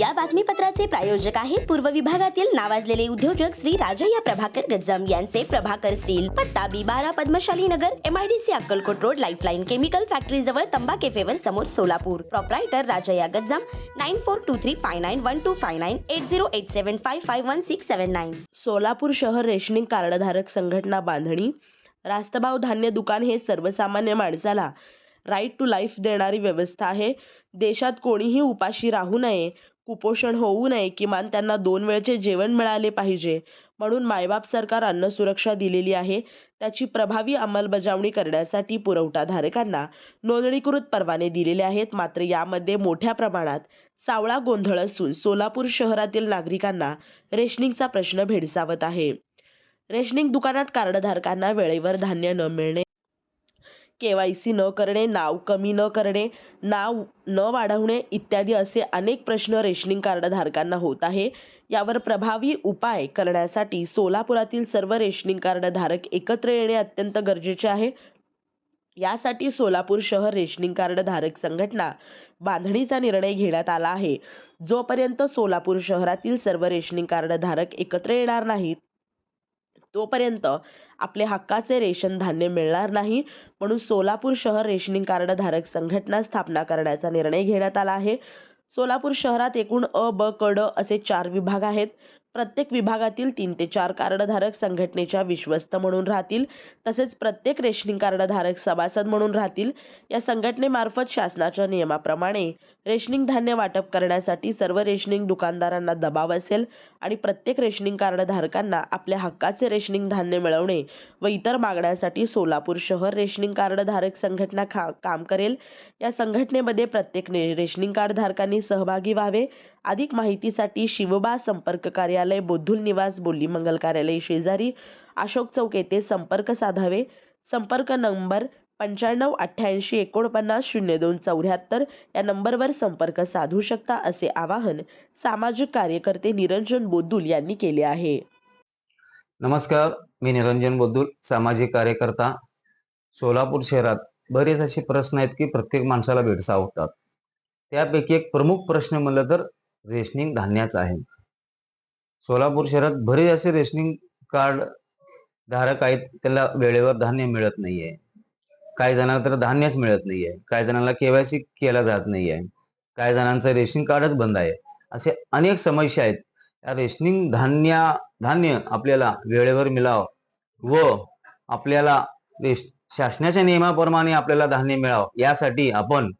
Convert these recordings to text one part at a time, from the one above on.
या बातमीपत्राचे प्रायोजक आहेत पूर्व विभागातील नावाजलेले उद्योजक श्री राजय्या प्रभाकर गज्जम यांचे प्रभाकर स्टील पत्ता बी बारा Padmashali Nagar MIDC Akkalkot road lifeline chemical factory जवळ तंबा केफेवर समोर Solapur. Proprietor Rajayya Gajjam nine four two three five nine one two five nine eight zero eight seven five five one six seven nine Solapur शहर rationing कार्डधारक संघटना बांधणी रास्तभाव धान्य दुकान हे सर्वसामान्य माणसाला राईट टू लाईफ देणारी व्यवस्था आहे. देशात कोणीही उपाशी राहू नये. कुपोषण होऊ नये किमान त्यांना दोन वेळचे जेवण मिळाले पाहिजे. म्हणून मायबाप सरकार अन्न सुरक्षा दिलेली आहे. त्याची प्रभावी अंमलबजावणी करण्यासाठी पुरवठाधारकांना नोंदणीकृत परवाने दिलेले आहेत. मात्र यामध्ये मोठ्या प्रमाणात सावळा गोंधळ असून सोलापूर शहरातील नागरिकांना रेशनिंगचा प्रश्न भेडसावत आहे. रेशनिंग दुकानात कार्डधारकांना वेळेवर धान्य न मिळणे के वाय सी न करणे नाव कमी न करणे नाव न वाढवणे इत्यादी असे अनेक प्रश्न रेशनिंग कार्डधारकांना होत आहे. यावर प्रभावी उपाय करण्यासाठी सोलापुरातील सर्व रेशनिंग कार्डधारक एकत्र येणे अत्यंत गरजेचे आहे. यासाठी सोलापूर शहर रेशनिंग कार्डधारक संघटना बांधणीचा निर्णय घेण्यात आला आहे. जोपर्यंत सोलापूर शहरातील सर्व रेशनिंग कार्डधारक एकत्र येणार नाहीत तोपर्यंत आपले हक्काचे रेशन धान्य मिळणार नाही. म्हणून सोलापूर शहर रेशनिंग कार्डधारक संघटना स्थापना करण्याचा निर्णय घेण्यात आला आहे. सोलापूर शहरात एकूण अ ब क ड असे चार विभाग आहेत. प्रत्येक विभागातील तीन ते चार कार्डधारक संघटनेच्या विश्वस्त म्हणून राहतील तसेच प्रत्येक रेशनिंग कार्डधारक सभासद म्हणून राहतील. या संघटनेमार्फत शासनाच्या नियमाप्रमाणे रेशनिंग धान्य वाटप करण्यासाठी सर्व रेशनिंग दुकानदारांना दबाव असेल आणि प्रत्येक रेशनिंग कार्डधारकांना आपल्या हक्काचे रेशनिंग धान्य मिळवणे व इतर मागण्यासाठी सोलापूर शहर रेशनिंग कार्डधारक संघटना खा काम करेल. या संघटनेमध्ये प्रत्येक रेशनिंग कार्डधारकांनी सहभागी व्हावे. अधिक माहितीसाठी शिवबा संपर्क कार्यालय बोधुल निवास बोल्ली मंगल कार्यालय शेजारी अशोक चौक येथे संपर्क साधावे. संपर्क नंबर पंच्याण्णव अठ्ठ्याऐंशी एकोणपन्नास शून्य दोन चौऱ्याहत्तर या नंबरवर संपर्क साधू शकता असे आवाहन सामाजिक कार्यकर्ते निरंजन बोद्दुल यांनी केले आहे. नमस्कार मी निरंजन बोद्दुल सामाजिक कार्यकर्ता. सोलापूर शहरात बरेच असे प्रश्न आहेत की प्रत्येक माणसाला भेडसावतात. त्यापैकी एक प्रमुख प्रश्न म्हणलं तर रेशनिंग धान्याचं आहे. सोलापूर शहरात बरेच असे रेशनिंग कार्ड धारक आहेत त्याला वेळेवर धान्य मिळत नाहीये. काही जणांना तर धान्यच मिळत नाहीये. काही जणांना केवायसी केला जात नाहीये. काही जणांचं रेशनिंग कार्डच बंद आहे. असे अनेक समस्या आहेत. या रेशनिंग धान्य धान्य आपल्याला वेळेवर मिळावं व आपल्याला रेश- शासनाच्या नियमाप्रमाणे आपल्याला धान्य मिळावं यासाठी आपण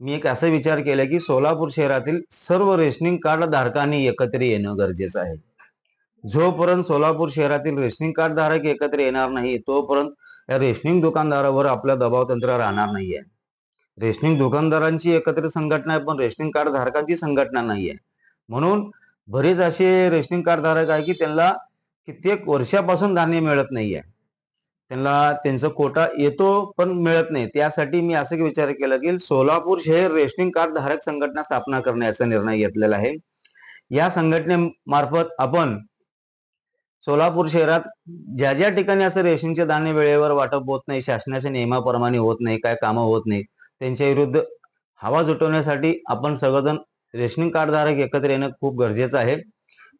मी एक असा विचार केला की सोलापूर शहरातील सर्व रेशनिंग कार्ड धारकांनी एकत्र येणं गरजेचं आहे. जोपर्यंत सोलापूर शहरातील रेशनिंग कार्ड धारक एकत्र येणार नाही तोपर्यंत या रेशनिंग दुकानदारावर आपला दबाव तंत्र राहणार नाहीये. रेशनिंग दुकानदारांची एकत्र संघटना आहे पण रेशनिंग कार्ड धारकांची संघटना नाहीये. म्हणून बरेच असे रेशनिंग कार्ड धारक आहे की त्यांना कित्येक वर्षापासून धान्य मिळत नाहीये. त्यांना त्यांचा कोटा येतो पण मिळत नाही. त्यासाठी मी असं विचार केला की सोलापूर शहर रेशनिंग कार्ड धारक संघटना स्थापना करण्याचा निर्णय घेतलेला आहे. या संघटनेमार्फत आपण सोलापूर शहरात ज्या ज्या ठिकाणी असं रेशनिंगचे धान्य वेळेवर वाटप होत नाही शासनाच्या नियमाप्रमाणे होत नाही काय कामं होत नाही त्यांच्या विरुद्ध हवा जुटवण्यासाठी आपण सगळेजण रेशनिंग कार्ड धारक एकत्र येणं खूप गरजेचं आहे.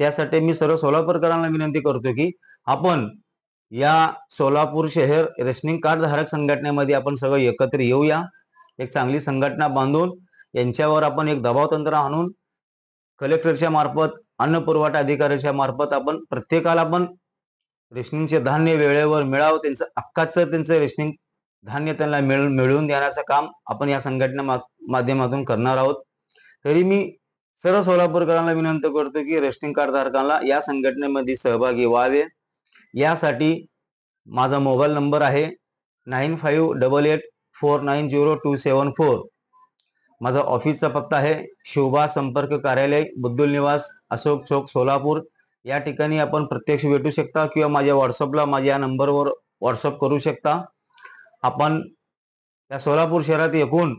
त्यासाठी मी सर्व सोलापूरकरांना विनंती करतो की आपण या सोलापूर शहर रेशनिंग कार्ड धारक संघटनेमध्ये आपण सगळं एकत्र येऊया. एक चांगली संघटना बांधून यांच्यावर आपण एक दबाव तंत्र आणून कलेक्टरच्या मार्फत अन्न पुरवठा अधिकाऱ्याच्या मार्फत आपण प्रत्येकाला आपण रेशनिंगचे धान्य वेळेवर मिळावं त्यांचं अक्काचं त्यांचं रेशनिंग धान्य त्यांना मिळ मिळवून देण्याचं काम आपण या संघटना माध्यमातून करणार आहोत. तरी मी सर्व सोलापूरकरांना विनंती करतो की रेशनिंग कार्ड धारकांना या संघटनेमध्ये सहभागी व्हावे. यासाठी माझा मोबाईल नंबर आहे nine five double eight four nine zero two seven four. माझा ऑफिसचा पत्ता आहे शोभा संपर्क कार्यालय बुद्दुल निवास अशोक चौक सोलापूर. या ठिकाणी आपण प्रत्यक्ष भेटू शकता किंवा माझ्या व्हॉट्सअपला माझ्या या नंबरवर व्हॉट्सअप करू शकता. आपण या सोलापूर शहरात एकूण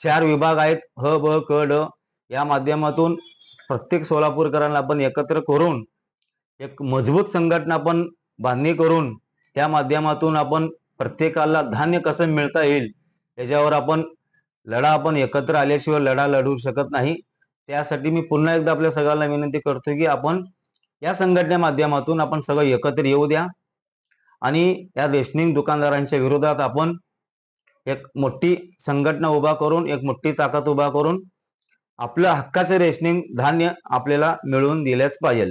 चार विभाग आहेत ह ब क ड या माध्यमातून प्रत्येक सोलापूरकरांना आपण एकत्र करून एक मजबूत संघटना आपण बांधणी करून त्या माध्यमातून आपण प्रत्येकाला धान्य कसं मिळता येईल त्याच्यावर आपण लढा आपण एकत्र आल्याशिवाय लढा लढू शकत नाही. त्यासाठी मी पुन्हा एकदा आपल्या सगळ्यांना विनंती करतो की आपण या संघटने माध्यमातून आपण सगळं एकत्र येऊ द्या. आणि या रेशनिंग दुकानदारांच्या विरोधात आपण एक मोठी संघटना उभा करून एक मोठी ताकद उभा करून आपलं हक्काचे रेशनिंग धान्य आपल्याला मिळवून दिलेच पाहिजे.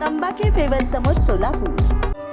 तंबाखे फेवर समोर सोलापूर.